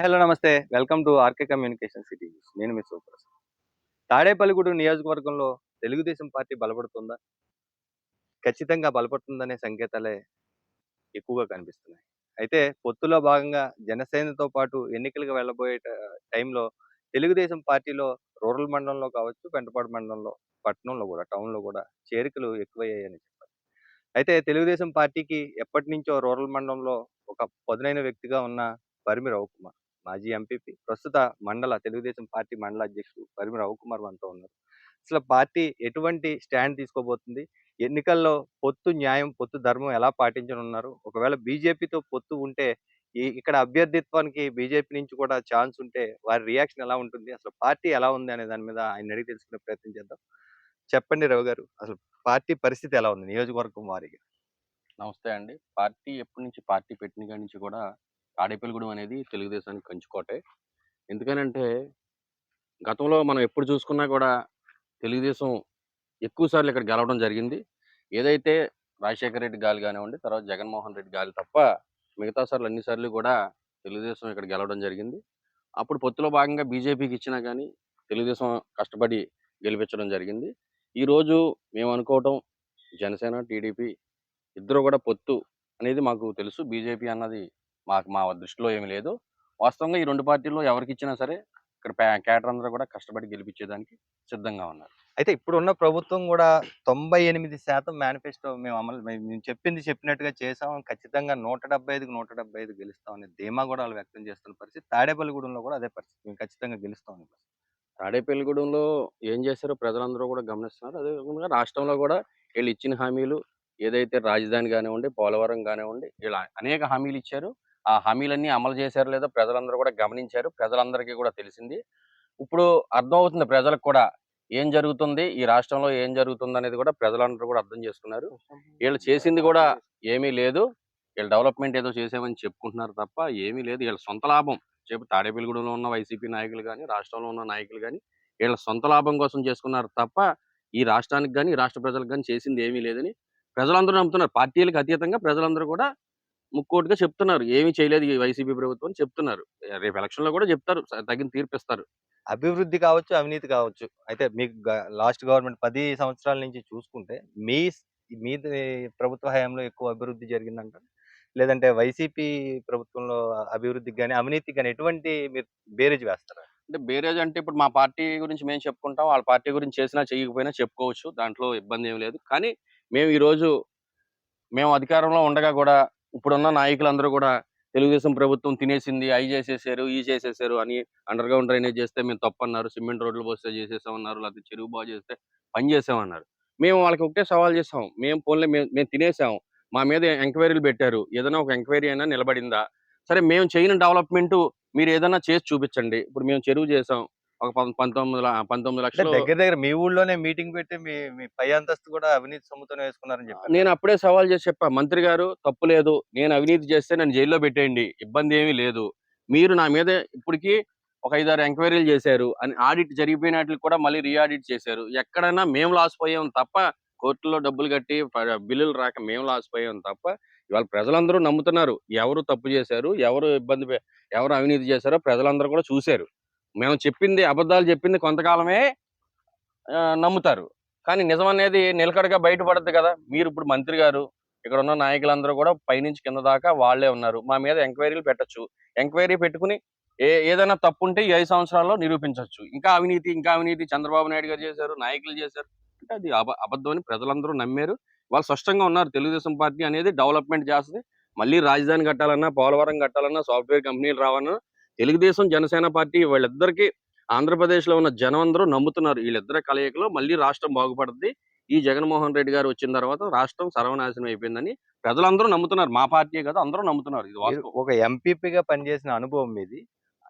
Hello నమస్తే. Welcome to RK Communication City నేను మీ సూపర్ తాడేపల్లిగూడు నియోజకవర్గంలో తెలుగుదేశం పార్టీ బలపడుతుందా? ఖచ్చితంగా బలపడుతుందనే సంకేతాలే ఎక్కువగా కనిపిస్తున్నాయి. అయితే పొత్తులో భాగంగా జనసేనతో పాటు ఎన్నికలకు వెళ్ళబోయే టైంలో తెలుగుదేశం పార్టీలో రూరల్ మండలంలో కావచ్చు పెంటపాడు మండలంలో పట్టణంలో కూడా టౌన్లో కూడా చేరికలు ఎక్కువయ్యాయని చెప్పాలి అయితే తెలుగుదేశం పార్టీకి ఎప్పటి నుంచో రూరల్ మండలంలో ఒక పదునైన వ్యక్తిగా ఉన్న పరిమి రవికుమార్ మాజీ ఎంపీపీ. ప్రస్తుత మండల తెలుగుదేశం పార్టీ మండల అధ్యక్షుడు పరిమి రవికుమార్ మనతో ఉన్నారు. అసలు పార్టీ ఎటువంటి స్టాండ్ తీసుకోబోతుంది? ఎన్నికల్లో పొత్తు న్యాయం పొత్తు ధర్మం ఎలా పాటించనున్నారు? ఒకవేళ బీజేపీతో పొత్తు ఉంటే ఈ ఇక్కడ అభ్యర్థిత్వానికి బీజేపీ నుంచి కూడా ఛాన్స్ ఉంటే వారి రియాక్షన్ ఎలా ఉంటుంది? అసలు పార్టీ ఎలా ఉంది అనే దాని మీద ఆయన అడిగి తెలుసుకునే ప్రయత్నం చేద్దాం. చెప్పండి రవి గారు అసలు పార్టీ పరిస్థితి ఎలా ఉంది? నియోజకవర్గం వారిగా. నమస్తే అండి. పార్టీ ఎప్పటి నుంచి పార్టీ పెట్టిన నుంచి కూడా తాడేపల్లిగూడెం అనేది తెలుగుదేశానికి కంచుకోటే. ఎందుకనంటే గతంలో మనం ఎప్పుడు చూసుకున్నా కూడా తెలుగుదేశం ఎక్కువ సార్లు ఇక్కడ గెలవడం జరిగింది. ఏదైతే రాజశేఖర రెడ్డి గాలి కానివ్వండి తర్వాత జగన్మోహన్ రెడ్డి గాలి తప్ప మిగతా సార్లు అన్ని సార్లు కూడా తెలుగుదేశం ఇక్కడ గెలవడం జరిగింది. అప్పుడు పొత్తులో భాగంగా బీజేపీకి ఇచ్చినా కానీ తెలుగుదేశం కష్టపడి గెలిపించడం జరిగింది. ఈరోజు మేము అనుకోవటం జనసేన టీడీపీ ఇద్దరు కూడా పొత్తు అనేది మాకు తెలుసు. బీజేపీ అన్నది మాకు మా దృష్టిలో ఏమీ లేదు. వాస్తవంగా ఈ రెండు పార్టీల్లో ఎవరికి ఇచ్చినా సరే ఇక్కడ కేడర్ అందరూ కూడా కష్టపడి గెలిపించేదానికి సిద్ధంగా ఉన్నారు. అయితే ఇప్పుడున్న ప్రభుత్వం కూడా తొంభై ఎనిమిది శాతం మేనిఫెస్టో మేము అమలు మేము చెప్పింది చెప్పినట్టుగా చేసాం ఖచ్చితంగా నూట డెబ్బై ఐదుకు నూట డెబ్బై ఐదు గెలుస్తాం అనే ధీమా కూడా వాళ్ళు వ్యక్తం చేస్తున్న పరిస్థితి. తాడేపల్లిగూడెంలో కూడా అదే పరిస్థితి. మేము ఖచ్చితంగా గెలుస్తాం తాడేపల్లిగూడెంలో ఏం చేశారో ప్రజలందరూ కూడా గమనిస్తున్నారు. అదే విధంగా రాష్ట్రంలో కూడా వీళ్ళు ఇచ్చిన హామీలు ఏదైతే రాజధాని కానివ్వండి పోలవరం కానివ్వండి ఇలా అనేక హామీలు ఇచ్చారు. ఆ హామీలన్నీ అమలు చేశారో లేదో ప్రజలందరూ కూడా గమనించారు. ప్రజలందరికీ కూడా తెలిసింది. ఇప్పుడు అర్థమవుతుంది ప్రజలకు కూడా ఏం జరుగుతుంది ఈ రాష్ట్రంలో ఏం జరుగుతుంది అనేది కూడా ప్రజలందరూ కూడా అర్థం చేసుకున్నారు. వీళ్ళు చేసింది కూడా ఏమీ లేదు. వీళ్ళు డెవలప్మెంట్ ఏదో చేసామని చెప్పుకుంటున్నారు తప్ప ఏమీ లేదు. వీళ్ళ సొంత లాభం చెప్పు తాడేపల్లిగూడెంలో ఉన్న వైసీపీ నాయకులు కానీ రాష్ట్రంలో ఉన్న నాయకులు కానీ వీళ్ళ సొంత లాభం కోసం చేసుకున్నారు తప్ప ఈ రాష్ట్రానికి కానీ రాష్ట్ర ప్రజలకు కానీ చేసింది ఏమీ లేదని ప్రజలందరూ నమ్ముతున్నారు. పార్టీలకు అతీతంగా ప్రజలందరూ కూడా ముక్కోటిగా చెప్తున్నారు. ఏమీ చేయలేదు ఈ వైసీపీ ప్రభుత్వం అని చెప్తున్నారు. రేపు ఎలక్షన్లో కూడా చెప్తారు. తగిన తీర్పిస్తారు అభివృద్ధి కావచ్చు అవినీతి కావచ్చు. అయితే మీకు లాస్ట్ గవర్నమెంట్ పది సంవత్సరాల నుంచి చూసుకుంటే మీ మీ ప్రభుత్వ హయాంలో ఎక్కువ అభివృద్ధి జరిగిందంటారు లేదంటే వైసీపీ ప్రభుత్వంలో అభివృద్ధికి కానీ అవినీతికి కానీ ఎటువంటి మీరు బేరేజ్ వేస్తారా? అంటే బేరేజ్ అంటే ఇప్పుడు మా పార్టీ గురించి మేము చెప్పుకుంటాం. వాళ్ళ పార్టీ గురించి చేసినా చేయకపోయినా చెప్పుకోవచ్చు. దాంట్లో ఇబ్బంది ఏం లేదు. కానీ మేము ఈ రోజు మేము అధికారంలో ఉండగా కూడా ఇప్పుడున్న నాయకులందరూ కూడా తెలుగుదేశం ప్రభుత్వం తినేసింది అవి చేసేసారు ఈ చేసేసారు అని అండర్ గ్రౌండ్ డ్రైనేజ్ చేస్తే మేము తప్పన్నారు సిమెంట్ రోడ్లు పోస్తే చేసేసామన్నారు లేకపోతే చెరువు బాగు చేస్తే పని చేసామన్నారు. మేము వాళ్ళకి ఒకటే సవాల్ చేసాం మేము పోన్లే మేము మేము తినేసాం మా మీద ఎంక్వైరీలు పెట్టారు ఏదైనా ఒక ఎంక్వైరీ అయినా నిలబడిందా? సరే మేము చేయని డెవలప్మెంట్ మీరు ఏదైనా చేసి చూపించండి ఇప్పుడు మేము చెరువు చేసాం ఒక పంతొమ్మిది పంతొమ్మిది లక్షలు దగ్గర దగ్గర మీ ఊళ్ళోనే మీటింగ్ పెట్టి మీ మీ పై అంతస్తు కూడా అవినీతి సొమ్ముతోనే వేసుకున్నారని చెప్పారు నేను అప్పుడే సవాల్ చేసి చెప్పా మంత్రి గారు తప్పు లేదు. నేను అవినీతి చేస్తే నన్ను జైల్లో పెట్టేయండి. ఇబ్బంది ఏమీ లేదు. మీరు నా మీద ఇప్పటికి ఒక ఐదారు ఎంక్వైరీలు చేశారు. అని ఆడిట్ జరిగిపోయినట్లు కూడా మళ్ళీ రీఆడిట్ చేశారు. ఎక్కడైనా మేము లాస్ పోయాం తప్ప కోర్టులో డబ్బులు కట్టి బిల్లులు రాక మేము లాస్ పోయాం తప్ప ఇవాళ ప్రజలందరూ నమ్ముతున్నారు. ఎవరు తప్పు చేశారు? ఎవరు ఇబ్బంది ఎవరు అవినీతి చేశారో ప్రజలందరూ కూడా చూశారు. మేము చెప్పింది అబద్ధాలు చెప్పింది కొంతకాలమే నమ్ముతారు. కానీ నిజం అనేది నిలకడగా బయటపడద్దు కదా. మీరు ఇప్పుడు మంత్రి గారు ఇక్కడ ఉన్న నాయకులందరూ కూడా పైనుంచి కింద దాకా వాళ్ళే ఉన్నారు. మా మీద ఎంక్వైరీలు పెట్టొచ్చు. ఎంక్వైరీ పెట్టుకుని ఏ ఏదైనా తప్పు ఉంటే ఈ ఐదు సంవత్సరాల్లో నిరూపించవచ్చు ఇంకా అవినీతి ఇంకా అవినీతి చంద్రబాబు నాయుడు గారు చేశారు నాయకులు చేశారు. అంటే అది అబ అబద్ధం అని ప్రజలందరూ నమ్మారు. వాళ్ళు స్పష్టంగా ఉన్నారు తెలుగుదేశం పార్టీ అనేది డెవలప్మెంట్ చేస్తుంది. మళ్ళీ రాజధాని కట్టాలన్నా పోలవరం కట్టాలన్నా సాఫ్ట్వేర్ కంపెనీలు రావాలన్నా తెలుగుదేశం జనసేన పార్టీ వీళ్ళిద్దరికి ఆంధ్రప్రదేశ్లో ఉన్న జనం అందరూ నమ్ముతున్నారు. వీళ్ళిద్దరి కలయికలో మళ్ళీ రాష్ట్రం బాగుపడుతుంది ఈ జగన్మోహన్ రెడ్డి గారు వచ్చిన తర్వాత రాష్ట్రం సర్వనాశనం అయిపోయిందని ప్రజలందరూ నమ్ముతున్నారు. మా పార్టీ కదా అందరూ నమ్ముతున్నారు ఇది ఒక ఎంపీపీగా పనిచేసిన అనుభవం మీది.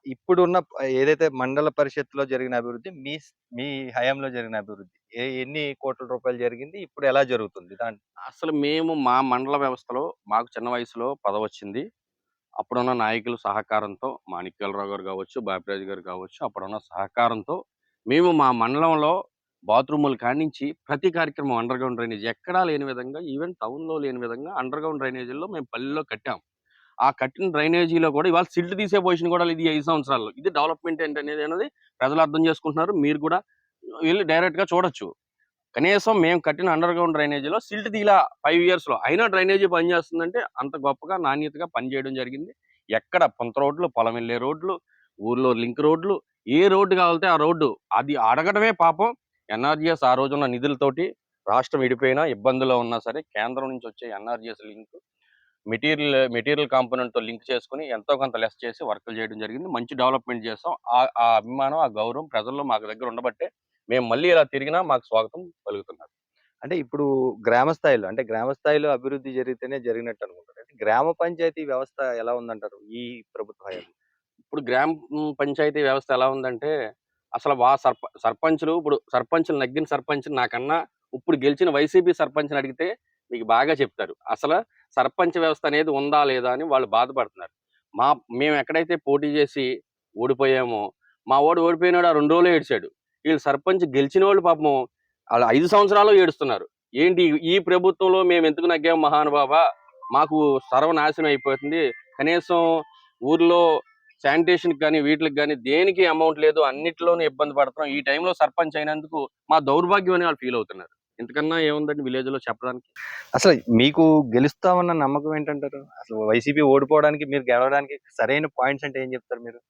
ఇప్పుడున్న ఏదైతే మండల పరిషత్తులో జరిగిన అభివృద్ధి మీ మీ హయాంలో జరిగిన అభివృద్ధి ఏ ఎన్ని కోట్ల రూపాయలు జరిగింది ఇప్పుడు ఎలా జరుగుతుంది? దాని అసలు మేము మా మండల వ్యవస్థలో మాకు చిన్న వయసులో పదవి వచ్చింది. అప్పుడున్న నాయకుల సహకారంతో మాణిక్యాలరావు గారు కావచ్చు బాపిరాజు గారు కావచ్చు అప్పుడున్న సహకారంతో మేము మా మండలంలో బాత్రూములు కానించి ప్రతి కార్యక్రమం అండర్ గ్రౌండ్ డ్రైనేజ్ ఎక్కడా లేని విధంగా ఈవెన్ టౌన్లో లేని విధంగా అండర్ గ్రౌండ్ డ్రైనేజీల్లో మేము పల్లెల్లో కట్టాం. ఆ కట్టిన డ్రైనేజీలో కూడా ఇవాళ సిల్ట్ తీసే పొజిషన్ కూడా ఇది ఐదు సంవత్సరాల్లో. ఇది డెవలప్మెంట్ ఏంటనేది అనేది ప్రజలు అర్థం చేసుకుంటున్నారు. మీరు కూడా వెళ్ళి డైరెక్ట్గా చూడొచ్చు. కనీసం మేము కట్టిన అండర్ గ్రౌండ్ డ్రైనేజీలో సిల్ట్ తీలా ఫైవ్ ఇయర్స్లో. అయినా డ్రైనేజీ పనిచేస్తుందంటే అంత గొప్పగా నాణ్యతగా పనిచేయడం జరిగింది. ఎక్కడ పొంత రోడ్లు పొలం వెళ్ళే రోడ్లు ఊర్లో లింక్ రోడ్లు ఏ రోడ్డు కావాలితే ఆ రోడ్డు. అది అడగడమే పాపం. ఎన్ఆర్జిఎస్ ఆ రోజున్న నిధులతోటి రాష్ట్రం విడిపోయినా ఇబ్బందులో ఉన్నా సరే కేంద్రం నుంచి వచ్చే ఎన్ఆర్జిఎస్ లింక్ మెటీరియల్ మెటీరియల్ కాంపోనెంట్తో లింక్ చేసుకుని ఎంతో కొంత లెస్ చేసి వర్కులు చేయడం జరిగింది. మంచి డెవలప్మెంట్ చేస్తాం ఆ అభిమానం ఆ గౌరవం ప్రజల్లో మాకు దగ్గర ఉండబట్టే మేము మళ్ళీ ఇలా తిరిగినా మాకు స్వాగతం పలుకుతున్నారు. అంటే ఇప్పుడు గ్రామ స్థాయిలో అంటే గ్రామ స్థాయిలో అభివృద్ధి జరిగితేనే జరిగినట్టు అనుకుంటారు. అయితే గ్రామ పంచాయతీ వ్యవస్థ ఎలా ఉందంటారు ఈ ప్రభుత్వ ఇప్పుడు గ్రామ పంచాయతీ వ్యవస్థ ఎలా ఉందంటే అసలు వా సర్ప సర్పంచులు ఇప్పుడు సర్పంచులు నగ్గిన సర్పంచ్ నాకన్నా ఇప్పుడు గెలిచిన వైసీపీ సర్పంచ్ని అడిగితే మీకు బాగా చెప్తారు. అసలు సర్పంచ్ వ్యవస్థ అనేది ఉందా లేదా అని వాళ్ళు బాధపడుతున్నారు. మా మేము ఎక్కడైతే పోటీ చేసి ఓడిపోయామో మా ఓడి ఓడిపోయినాడు ఆ రెండు రోజులు ఏడ్చాడు. వీళ్ళు సర్పంచ్ గెలిచిన వాళ్ళు పాపం వాళ్ళు ఐదు సంవత్సరాలు ఏడుస్తున్నారు. ఏంటి ఈ ప్రభుత్వంలో మేము ఎందుకు నగ్గాం మహానుభావ? మాకు సర్వనాశనం అయిపోతుంది. కనీసం ఊర్లో శానిటేషన్ కానీ వీటికి కానీ దేనికి అమౌంట్ లేదు అన్నిటిలోనూ ఇబ్బంది పడుతున్నాం. ఈ టైంలో సర్పంచ్ అయినందుకు మా దౌర్భాగ్యం అని వాళ్ళు ఫీల్ అవుతున్నారు. ఇంతకన్నా ఏముందండి విలేజ్లో చెప్పడానికి? అసలు మీకు గెలుస్తామన్న నమ్మకం ఏంటంటారు? అసలు వైసీపీ ఓడిపోవడానికి మీరు గెలవడానికి సరైన పాయింట్స్ అంటే ఏం చెప్తారు మీరు?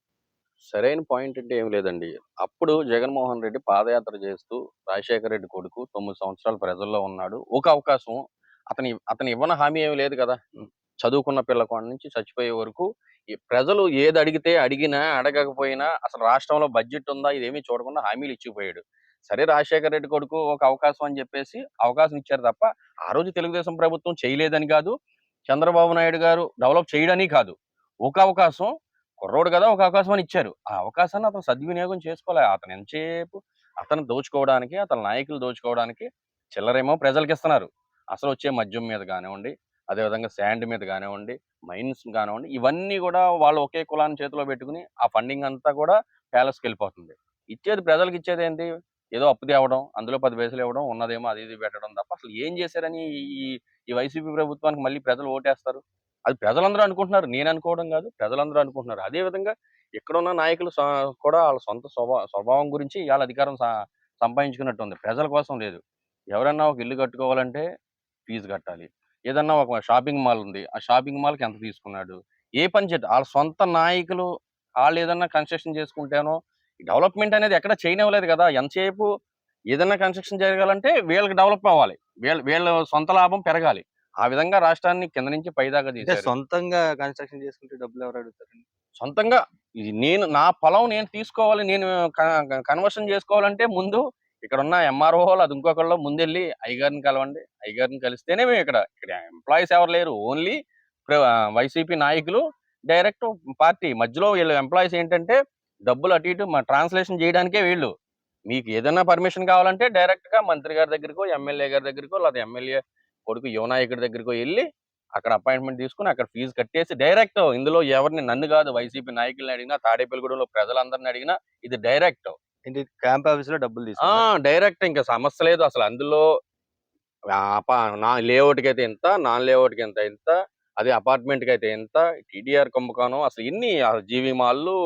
సరైన పాయింట్ అంటే ఏం లేదండి. అప్పుడు జగన్మోహన్ రెడ్డి పాదయాత్ర చేస్తూ రాజశేఖర రెడ్డి కొడుకు తొమ్మిది సంవత్సరాలు ప్రజల్లో ఉన్నాడు. ఒక అవకాశం అతని అతని ఇవ్వని హామీ ఏమి లేదు కదా. చదువుకున్న పిల్లకాడ నుంచి చచ్చిపోయే వరకు ఈ ప్రజలు ఏది అడిగితే అడిగినా అడగకపోయినా అసలు రాష్ట్రంలో బడ్జెట్ ఉందా ఇదేమీ చూడకుండా హామీలు ఇచ్చిపోయాడు. సరే రాజశేఖర రెడ్డి కొడుకు ఒక అవకాశం అని చెప్పేసి అవకాశం ఇచ్చారు తప్ప ఆ రోజు తెలుగుదేశం ప్రభుత్వం చేయలేదని కాదు. చంద్రబాబు నాయుడు గారు డెవలప్ చేయడని కాదు. ఒక అవకాశం కుర్రోడు కదా ఒక అవకాశం అని ఇచ్చారు. ఆ అవకాశాన్ని అతను సద్వినియోగం చేసుకోలే. అతను ఎంతసేపు అతను దోచుకోవడానికి అతని నాయకులు దోచుకోవడానికి చిల్లరేమో ప్రజలకు ఇస్తున్నారు అసలు వచ్చే మద్యం మీద కానివ్వండి అదేవిధంగా శాండ్ మీద కానివ్వండి మైన్స్ కానివ్వండి ఇవన్నీ కూడా వాళ్ళు ఒకే కులాన్ని చేతిలో పెట్టుకుని ఆ ఫండింగ్ అంతా కూడా ప్యాలెస్కి వెళ్ళిపోతుంది. ఇచ్చేది ప్రజలకు ఇచ్చేది ఏంటి ఏదో అప్పు తేవడం అందులో పది పైసలు ఇవ్వడం ఉన్నదేమో అది ఇది పెట్టడం తప్ప అసలు ఏం చేశారని ఈ ఈ వైసీపీ ప్రభుత్వానికి మళ్ళీ ప్రజలు ఓటేస్తారు? అది ప్రజలందరూ అనుకుంటున్నారు. నేను అనుకోవడం కాదు. ప్రజలందరూ అనుకుంటున్నారు. అదే విధంగా ఇక్కడున్న నాయకులు కూడా వాళ్ళ సొంత స్వభా స్వభావం గురించి వాళ్ళ అధికారం సంపాదించుకున్నట్టు ఉంది ప్రజల కోసం లేదు. ఎవరన్నా ఒక ఇల్లు కట్టుకోవాలంటే ఫీజు కట్టాలి. ఏదన్నా ఒక షాపింగ్ మాల్ ఉంది. ఆ షాపింగ్ మాల్కి ఎంత తీసుకున్నాడు? ఏ పని చెట్టు వాళ్ళ సొంత నాయకులు వాళ్ళు ఏదన్నా కన్స్ట్రక్షన్ చేసుకుంటేనో డెవలప్మెంట్ అనేది ఎక్కడ చేయనివ్వలేదు కదా! ఎంతసేపు ఏదన్నా కన్స్ట్రక్షన్ జరగాలంటే వీళ్ళకి డెవలప్ అవ్వాలి. వీళ్ళ వీళ్ళ సొంత లాభం పెరగాలి. ఆ విధంగా రాష్ట్రాన్ని కింద నుంచి పైదాకా తీశారు. సొంతంగా కన్స్ట్రక్షన్ చేసుకుంటే డబ్బులు ఎవరు అడుగుతారండి? సొంతంగా ఇది నేను నా పొలం నేను తీసుకోవాలి నేను కన్వర్షన్ చేసుకోవాలంటే ముందు ఇక్కడ ఉన్న ఎంఆర్ఓ అది ఇంకొకళ్ళు ముందెళ్ళి అయ్యగారిని కలవండి. అయ్యగారిని కలిస్తేనే మేము ఇక్కడ ఇక్కడ ఎంప్లాయీస్ ఎవరు లేరు. ఓన్లీ వైసీపీ నాయకులు డైరెక్ట్ పార్టీ. మధ్యలో వీళ్ళు ఎంప్లాయీస్ ఏంటంటే డబ్బులు అటు ఇటు ట్రాన్స్లేషన్ చేయడానికే వీళ్ళు. మీకు ఏదైనా పర్మిషన్ కావాలంటే డైరెక్ట్గా మంత్రి గారి దగ్గరకో ఎమ్మెల్యే గారి దగ్గరకో లేదా ఎమ్మెల్యే కొడుకు యువ నాయకుడి దగ్గరకో వెళ్ళి అక్కడ అపాయింట్మెంట్ తీసుకుని అక్కడ ఫీజు కట్టేసి డైరెక్ట్ ఇందులో ఎవరిని నన్ను కాదు వైసీపీ నాయకుల్ని అడిగినా తాడేపల్లిగూడెంలో ప్రజలందరిని అడిగినా ఇది డైరెక్ట్. క్యాంప్ ఆఫీస్లో డబ్బులు తీసుకుంటారు డైరెక్ట్ ఇంకా సమస్య లేదు అసలు అందులో నా లేఅవుట్కి అయితే ఎంత నాన్ లేఅవుట్కి ఎంత ఎంత అదే అపార్ట్మెంట్కి అయితే ఎంత టీడీఆర్ కుంభకోణం అసలు ఇన్ని జీవి మాల్లు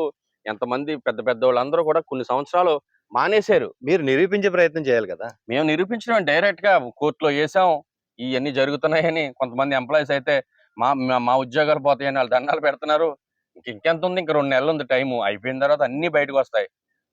ఎంతమంది పెద్ద పెద్ద వాళ్ళందరూ కూడా కొన్ని సంవత్సరాలు మానేశారు. మీరు నిరూపించే ప్రయత్నం చేయాలి కదా. మేము నిరూపించడం డైరెక్ట్గా కోర్టులో వేసాం. ఇవన్నీ జరుగుతున్నాయని కొంతమంది ఎంప్లాయీస్ అయితే మా మా- ఉద్యోగాలు పోతాయని వాళ్ళు దండాలు పెడుతున్నారు. ఇంక ఇంకెంత ఉంది ఇంక రెండు నెలలు ఉంది టైం అయిపోయిన తర్వాత అన్ని బయటకు వస్తాయి.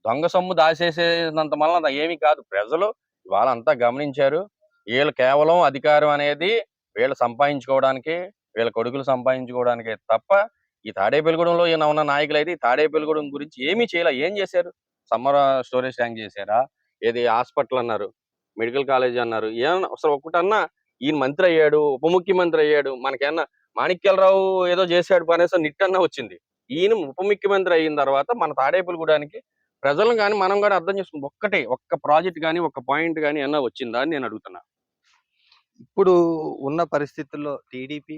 దొంగ సొమ్ము దాచేసేంత వలన అది ఏమీ కాదు. ప్రజలు వాళ్ళంతా గమనించారు. వీళ్ళు కేవలం అధికారం అనేది వీళ్ళు సంపాదించుకోవడానికి వీళ్ళ కొడుకులు సంపాదించుకోవడానికి తప్ప ఈ తాడేపల్లిగూడెంలో ఈయన ఉన్న నాయకులు అయితే ఈ తాడేపల్లిగూడెం గురించి ఏమీ చేయలే. ఏం చేశారు? సమ్మర్ స్టోరేజ్ ట్యాంక్ చేశారా? ఏది హాస్పిటల్ అన్నారు. మెడికల్ కాలేజ్ అన్నారు. ఏమన్నా అసలు ఒక్కటన్నా ఈయన మంత్రి అయ్యాడు ఉప ముఖ్యమంత్రి అయ్యాడు మనకేమన్నా మాణిక్యాలరావు ఏదో చేశాడు పనేసి నిట్టన్నా వచ్చింది. ఈయన ఉప ముఖ్యమంత్రి అయిన తర్వాత మన తాడేపల్లిగూడానికి ప్రజలను కానీ మనం కానీ అర్థం చేసుకుంటాం ఒక్కటే ఒక్క ప్రాజెక్ట్ కానీ ఒక్క పాయింట్ కానీ ఏమన్నా వచ్చిందా అని నేను అడుగుతున్నా. ఇప్పుడు ఉన్న పరిస్థితుల్లో టీడీపీ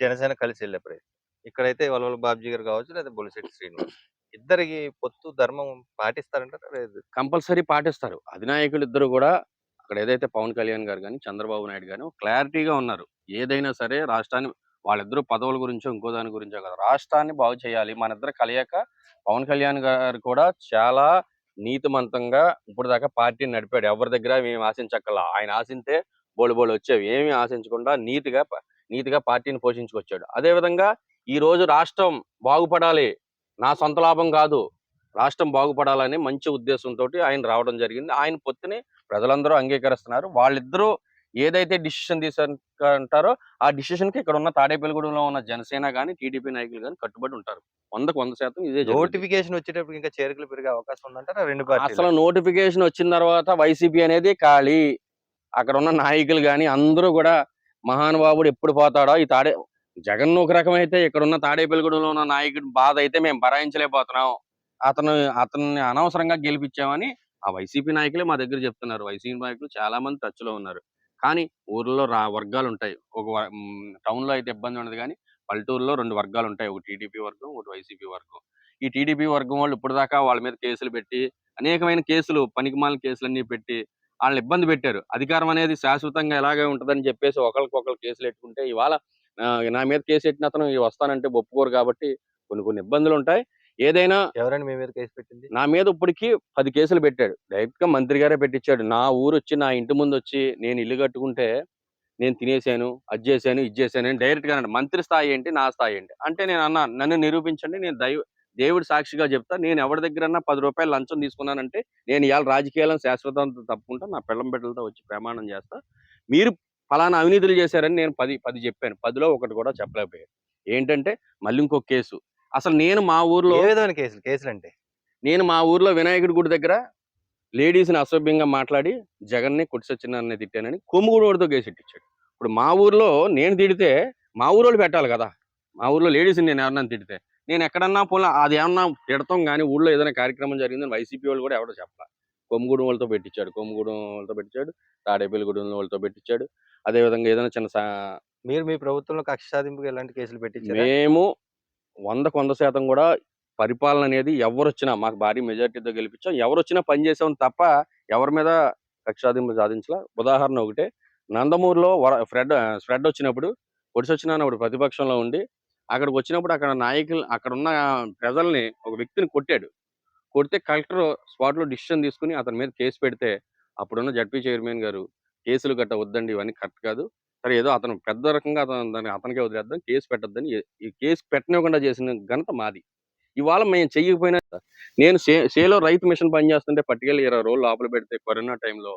జనసేన కలిసి వెళ్ళే ప్రయత్నం. ఇక్కడైతే వలవల బాబ్జీ గారు కావచ్చు లేదా బొలిశెట్టి శ్రీనివాస్. ఇద్దరికి పొత్తు ధర్మం పాటిస్తారంటారా? లేదు. కంపల్సరీ పాటిస్తారు. అధినాయకులు ఇద్దరు కూడా అక్కడ ఏదైతే పవన్ కళ్యాణ్ గారు కానీ చంద్రబాబు నాయుడు కానీ క్లారిటీగా ఉన్నారు. ఏదైనా సరే రాష్ట్రాన్ని వాళ్ళిద్దరూ పదవుల గురించో ఇంకో దాని గురించో కదా రాష్ట్రాన్ని బాగు చేయాలి. మన ఇద్దరు కలియక పవన్ కళ్యాణ్ గారు కూడా చాలా నీతిమంతంగా ఇప్పుడు దాకా పార్టీని నడిపాడు. ఎవరి దగ్గర మేము ఆశించక్కల ఆయన ఆశింతే బోళ్ళు బోళ్ళు వచ్చేవి. ఏమీ ఆశించకుండా నీతిగా నీతిగా పార్టీని పోషించుకొచ్చాడు. అదే విధంగా ఈ రోజు రాష్ట్రం బాగుపడాలి. నా సొంత లాభం కాదు. రాష్ట్రం బాగుపడాలని మంచి ఉద్దేశంతో ఆయన రావడం జరిగింది. ఆయన పొత్తిని ప్రజలందరూ అంగీకరిస్తున్నారు. వాళ్ళిద్దరూ ఏదైతే డిసిషన్ తీసుకుంటారో ఆ డిసిషన్కి ఇక్కడ ఉన్న తాడేపల్లిగూడెంలో ఉన్న జనసేన గానీ టీడీపీ నాయకులు గానీ కట్టుబడి ఉంటారు. వందకు వంద శాతం ఇదే. నోటిఫికేషన్ వచ్చేటప్పుడు ఇంకా చేరికలు పెరిగే అవకాశం ఉందంటారా? రెండు అసలు నోటిఫికేషన్ వచ్చిన తర్వాత వైసీపీ అనేది ఖాళీ. అక్కడ ఉన్న నాయకులు గాని అందరూ కూడా మహానుభావుడు ఎప్పుడు పోతాడో ఈ తాడే జగన్ ఒక రకమైతే ఇక్కడ ఉన్న తాడేపల్లిగూడెంలో ఉన్న నాయకుడు బాధ అయితే మేము భరాయించలేకపోతున్నాం. అతను అతన్ని అనవసరంగా గెలిపించామని ఆ వైసీపీ నాయకులే మా దగ్గర చెప్తున్నారు. వైసీపీ నాయకులు చాలా మంది టచ్లో ఉన్నారు. కానీ ఊర్లో రా వర్గాలు ఉంటాయి ఒక టౌన్లో అయితే ఇబ్బంది ఉండదు కానీ పల్లెటూరులో రెండు వర్గాలు ఉంటాయి ఒక టీడీపీ వర్గం ఒకటి వైసీపీ వర్గం. ఈ టీడీపీ వర్గం వాళ్ళు ఇప్పటిదాకా దాకా వాళ్ళ మీద కేసులు పెట్టి అనేకమైన కేసులు పనికిమాల కేసులన్నీ పెట్టి వాళ్ళని ఇబ్బంది పెట్టారు. అధికారం అనేది శాశ్వతంగా ఎలాగే ఉంటుందని చెప్పేసి ఒకరికొకరు కేసులు పెట్టుకుంటే ఇవాళ నా మీద కేసు పెట్టిన అతను వస్తానంటే ఒప్పుకోరు కాబట్టి కొన్ని కొన్ని ఇబ్బందులు ఉంటాయి ఏదైనా ఎవరైనా మీ మీద కేసు పెట్టింది? నా మీద ఇప్పటికి పది కేసులు పెట్టాడు. డైరెక్ట్గా మంత్రి గారే పెట్టించాడు నా ఊరు వచ్చి నా ఇంటి ముందు వచ్చి నేను ఇల్లు కట్టుకుంటే నేను తినేసాను అది చేశాను ఇది చేశాను అని డైరెక్ట్గా అన్నాడు. మంత్రి స్థాయి ఏంటి నా స్థాయి ఏంటి? అంటే నేను అన్నా నన్ను నిరూపించండి నేను దైవ దేవుడి సాక్షిగా చెప్తా. నేను ఎవరి దగ్గర పది రూపాయలు లంచం తీసుకున్నానంటే నేను ఇవాళ రాజకీయాలను శాశ్వతంతో తప్పుకుంటా నా పిల్లం బిడ్డలతో వచ్చి ప్రమాణం చేస్తా. మీరు ఫలానా అవినీతులు చేశారని నేను పది పది చెప్పాను. పదిలో ఒకటి కూడా చెప్పలేకపోయాను. ఏంటంటే మళ్ళీ ఇంకో కేసు. అసలు నేను మా ఊర్లో ఏ విధమైన కేసులు? కేసులు అంటే నేను మా ఊర్లో వినాయకుడి గుడి దగ్గర లేడీస్ని అసభ్యంగా మాట్లాడి జగన్ని కుడిసొచ్చినారని తిట్టానని కొమ్ముగూడతో కేసు ఇట్టించాడు ఇప్పుడు మా ఊర్లో నేను తిడితే మా ఊరోళ్ళు పెట్టాలి కదా? మా ఊర్లో లేడీస్ని నేను ఎవరన్నా తిడితే? నేను ఎక్కడన్నా పోలా అది ఏమన్నా తిడతాం కానీ ఊళ్ళో ఏదైనా కార్యక్రమం జరిగిందని వైసీపీ వాళ్ళు కూడా ఎవడో చెప్పాలి. కొమ్ముగూడెం వాళ్ళతో పెట్టించాడు కొమ్ముగూడెం వాళ్ళతో పెట్టించాడు తాడేపల్లిగూడెం వాళ్ళతో పెట్టించాడు అదేవిధంగా ఏదైనా చిన్న సా- మీరు మీ ప్రభుత్వంలో కక్ష సాధింపుకి ఎలాంటి కేసులు పెట్టించారా మేము వందకు వంద శాతం కూడా పరిపాలన అనేది ఎవరు వచ్చినా మాకు భారీ మెజార్టీతో గెలిపించాం. ఎవరు వచ్చినా పనిచేసాం తప్ప ఎవరి మీద కక్షాధింపు సాధించాల. ఉదాహరణ ఒకటే. నందమూరులో వర- ఫ్రెడ్ స్ప్రెడ్ వచ్చినప్పుడు పొడిసి వచ్చినప్పుడు ప్రతిపక్షంలో ఉండి అక్కడికి వచ్చినప్పుడు అక్కడ నాయకులు అక్కడ ఉన్న ప్రజల్ని ఒక వ్యక్తిని కొట్టాడు. కొడితే కలెక్టర్ స్పాట్లో డిసిషన్ తీసుకుని అతని మీద కేసు పెడితే అప్పుడున్న జడ్పీ చైర్మన్ గారు కేసులు గట్ట వద్దండి ఇవన్నీ కరెక్ట్ కాదు. సరే ఏదో అతను పెద్ద రకంగా అతను దాన్ని అతనికే వదిలేద్దాం కేసు పెట్టద్దని ఈ కేసు పెట్టనివ్వకుండా చేసిన ఘనత మాది. ఇవాళ మేము చెయ్యకపోయినా నేను సే సేలో రైతు మిషన్ పనిచేస్తుంటే పట్టుకెళ్ళి ఇరవై రోజులు లోపల పెడితే కరోనా టైంలో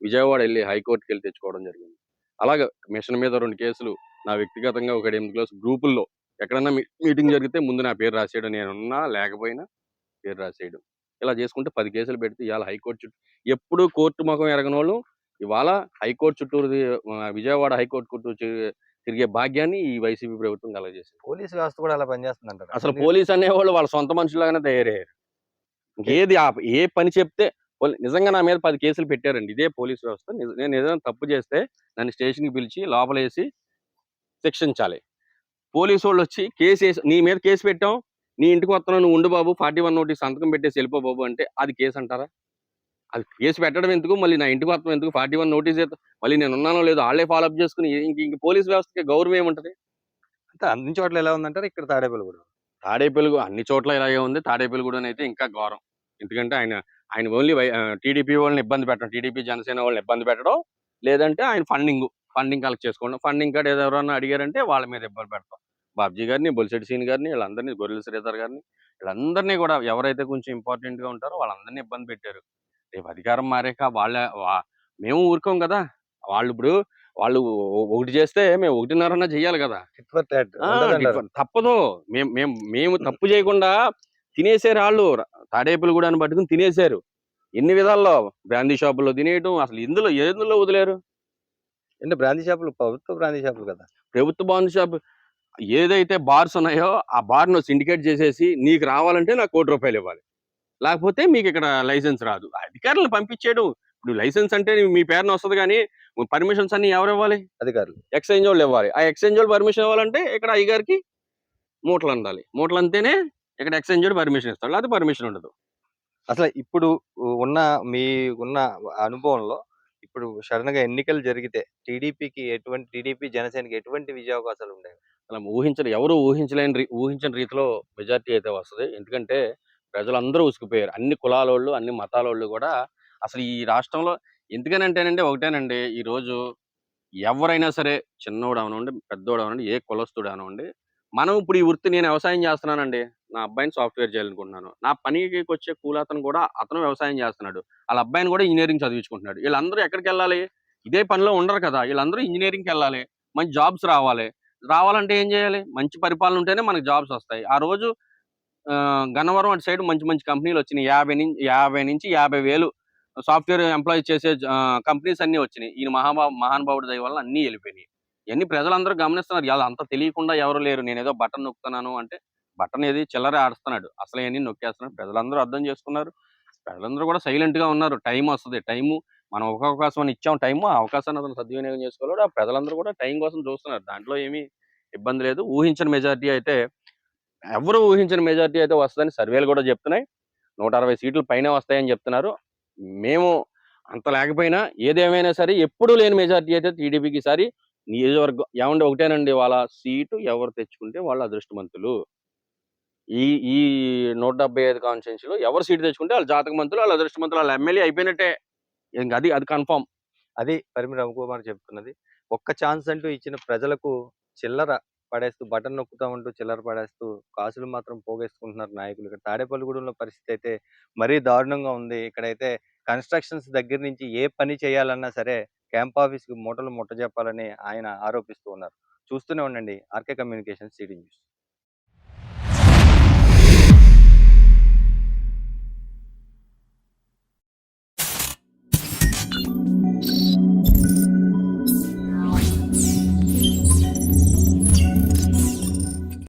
విజయవాడ వెళ్ళి హైకోర్టుకి వెళ్ళి తెచ్చుకోవడం జరిగింది. అలాగే మిషన్ మీద రెండు కేసులు నా వ్యక్తిగతంగా ఒక ఎనిమిది క్లాస్ గ్రూపుల్లో. ఎక్కడన్నా మీటింగ్ జరిగితే ముందు నా పేరు రాసేయడం నేను ఉన్నా లేకపోయినా పేరు రాసేయడం. ఇలా చేసుకుంటే పది కేసులు పెడితే ఇవాళ హైకోర్టు చుట్టూ ఎప్పుడు కోర్టు ముఖం ఎరగని వాళ్ళు ఇవాళ హైకోర్టు చుట్టూరు విజయవాడ హైకోర్టు చుట్టూ తిరిగే భాగ్యాన్ని ఈ వైసీపీ ప్రభుత్వం కలగజేసింది. పోలీస్ వ్యవస్థ కూడా అలా పనిచేస్తుందంటారు? అసలు పోలీస్ అనేవాళ్ళు వాళ్ళ సొంత మనుషులాగానే తయారయ్యారు. ఏది ఏ పని చెప్తే నిజంగా నా మీద పది కేసులు పెట్టారండి. ఇదే పోలీస్ వ్యవస్థ. నేను ఏదైనా తప్పు చేస్తే నన్ను స్టేషన్కి పిలిచి లోపలేసి శిక్షించాలి. పోలీసు వాళ్ళు వచ్చి కేసు వేసి నీ మీద కేసు పెట్టాం నీ ఇంటికి వస్తున్నావు నువ్వు ఉండు బాబు ఫార్టీ వన్ నోటీస్ సంతకం పెట్టేసి వెళ్ళిపో బాబు అంటే అది కేసు అంటారా? అది కేసు పెట్టడం ఎందుకు? మళ్ళీ నా ఇంటికి వస్తాం ఎందుకు? ఫార్టీ వన్ నోటీస్ మళ్ళీ నేను ఉన్నానో లేదో వాళ్ళే ఫాలో అప్ చేసుకుని ఇంక ఇంక పోలీస్ వ్యవస్థకి గౌరవం ఏముంటది? అంటే అన్ని చోట్ల ఎలా ఉందంటారు? ఇక్కడ తాడేపల్లి కూడా తాడేపల్లిగూడ అన్ని చోట్ల ఇలాగే ఉంది. తాడేపల్లిగూడ అయితే ఇంకా ఘోరం. ఎందుకంటే ఆయన ఆయన ఓన్లీ టీడీపీ వాళ్ళని ఇబ్బంది పెట్టడం టీడీపీ జనసేన వాళ్ళని ఇబ్బంది పెట్టడం లేదంటే ఆయన ఫండింగ్ ఫండింగ్ కలెక్ట్ చేసుకోవడం ఫండింగ్ కార్డు ఎవరైనా అడిగారంటే వాళ్ళ మీద ఇబ్బంది పెడతాం. బాబ్జీ గారిని బొలిశెట్టి సీన్ గారిని వీళ్ళందరినీ గొర్రెల శ్రీధర్ గారిని వీళ్ళందరినీ కూడా ఎవరైతే కొంచెం ఇంపార్టెంట్గా ఉంటారో వాళ్ళందరినీ ఇబ్బంది పెట్టారు. రేపు అధికారం మారాక వాళ్ళ మేము ఊరుకోం కదా! వాళ్ళు ఇప్పుడు వాళ్ళు ఒకటి చేస్తే మేము ఒకటిన్నరన్నా చెయ్యాలి కదా. తప్పదు. మేము మేము మేము తప్పు చేయకుండా తినేసారు వాళ్ళు తాడేపులు కూడా పట్టుకుని తినేసారు. ఎన్ని విధాల్లో? బ్రాందీ షాపుల్లో తినేయటం అసలు ఇందులో ఎందులో వదిలేరు? అంటే బ్రాంతి షాపులు? ప్రభుత్వ బ్రాంతి షాపులు కదా! ప్రభుత్వ బాండ్ షాప్ ఏదైతే బార్స్ ఉన్నాయో ఆ బార్ను సిండికేట్ చేసేసి నీకు రావాలంటే నాకు కోటి రూపాయలు ఇవ్వాలి. లేకపోతే మీకు ఇక్కడ లైసెన్స్ రాదు. అధికారులను పంపించేయడం. ఇప్పుడు లైసెన్స్ అంటే మీ పేరున వస్తుంది కానీ పర్మిషన్స్ అన్ని ఎవరు ఇవ్వాలి? అధికారులు. ఎక్స్చేంజ్ వాళ్ళు ఇవ్వాలి. ఆ ఎక్స్చేంజ్ వాళ్ళు పర్మిషన్ ఇవ్వాలంటే ఇక్కడ అయ్యగారికి మూటలు అందాలి. మూటలు అంతేనే ఇక్కడ ఎక్స్చేంజ్ వాడు పర్మిషన్ ఇస్తాడు లేకపోతే పర్మిషన్ ఉండదు. అసలు ఇప్పుడు ఉన్న మీ ఉన్న అనుభవంలో ఇప్పుడు సడన్గా ఎన్నికలు జరిగితే టీడీపీకి ఎటువంటి టీడీపీ జనసేనకి ఎటువంటి విజయావకాశాలు ఉన్నాయి అలా ఊహించని ఎవరు ఊహించలేని రీ ఊహించని రీతిలో మెజారిటీ అయితే వస్తది. ఎందుకంటే ప్రజలందరూ ఉసుకుపోయారు అన్ని కులాలోళ్ళు, అన్ని మతాలోళ్ళు కూడా అసలు ఈ రాష్ట్రంలో ఎందుకనంటేనండి ఒకటేనండి. ఈరోజు ఎవరైనా సరే చిన్నోడు అవనండి పెద్దోడు అవనండి ఏ కులస్తుడు అవనండి మనం ఇప్పుడు ఈ వృత్తి నేను వ్యవసాయం చేస్తున్నానండి. నా అబ్బాయిని సాఫ్ట్‌వేర్ చేయాలనుకుంటున్నాను. నా పనికి వచ్చే కూలతను కూడా అతను వ్యవసాయం చేస్తున్నాడు. వాళ్ళ అబ్బాయిని కూడా ఇంజనీరింగ్ చదివించుకుంటున్నాడు. ఎక్కడికి వెళ్ళాలి ఇదే పనిలో ఉండరు కదా! వీళ్ళందరూ ఇంజనీరింగ్కి వెళ్ళాలి మంచి జాబ్స్ రావాలి. రావాలంటే ఏం చేయాలి? మంచి పరిపాలన ఉంటేనే మనకు జాబ్స్ వస్తాయి. ఆ రోజు గన్నవరం అటు సైడ్ మంచి మంచి కంపెనీలు వచ్చినాయి యాభై యాభై నుంచి యాభై వేలు సాఫ్ట్‌వేర్ ఎంప్లాయ్ చేసే కంపెనీస్ అన్నీ వచ్చినాయి ఈయన మహాబా మహానుభావుడి దయ వల్ల అన్నీ వెళ్ళిపోయినాయి ఇవన్నీ ప్రజలందరూ గమనిస్తున్నారు. అంత తెలియకుండా ఎవరు లేరు. నేనేదో బటన్ నొక్కుతున్నాను అంటే బటన్ ఏది చిల్లర అసలు ఇవన్నీ నొక్కేస్తున్నాడు. ప్రజలందరూ అర్థం చేసుకున్నారు. ప్రజలందరూ కూడా సైలెంట్‌గా ఉన్నారు. టైం వస్తుంది టైము మనం ఒక అవకాశం అని ఇచ్చాం టైము. ఆ అవకాశాన్ని అతను సద్వినియోగం చేసుకోవాలి ప్రజలందరూ కూడా టైం కోసం చూస్తున్నారు. దాంట్లో ఏమీ ఇబ్బంది లేదు. ఊహించని మెజారిటీ అయితే ఎవ్వరు ఊహించిన మెజారిటీ అయితే వస్తుందని సర్వేలు కూడా చెప్తున్నాయి. 160 సీట్లు పైనే వస్తాయని చెప్తున్నారు. మేము అంత లేకపోయినా ఏదేమైనా సరే ఎప్పుడూ లేని మెజార్టీ అయితే టీడీపీకి ఈసారి నియోజకవర్గం ఏమంటే ఒకటేనండి వాళ్ళ సీటు ఎవరు తెచ్చుకుంటే వాళ్ళు అదృష్టవంతులు. ఈ ఈ 175 కాన్స్టిట్యూయెన్సీలో ఎవరు సీట్ తెచ్చుకుంటే ఆళ్ళు జాతకమంతులు, వాళ్ళ అదృష్టవంతులు. వాళ్ళ ఎమ్మెల్యే అయిపోయినట్టే. ఇంక అది అది కన్ఫర్మ్. అది పరిమి రవికుమార్ చెప్తున్నది. ఒక్క ఛాన్స్ అంటూ ఇచ్చిన ప్రజలకు చిల్లర పడేస్తూ బటన్ నొక్కుతా ఉంటూ చిల్లర పడేస్తూ కాసులు మాత్రం పోగేసుకుంటున్నారు నాయకులు. ఇక్కడ తాడేపల్లిగూడెంలో పరిస్థితి అయితే మరీ దారుణంగా ఉంది. ఇక్కడైతే కన్‌స్ట్రక్షన్స్ దగ్గర నుంచి ఏ పని చేయాలన్నా సరే క్యాంప్ ఆఫీస్‌కి మూటలు ముట్టజెప్పాలని ఆయన ఆరోపిస్తూ ఉన్నారు. చూస్తూనే ఉండండి ఆర్కే కమ్యూనికేషన్ సిటీ న్యూస్.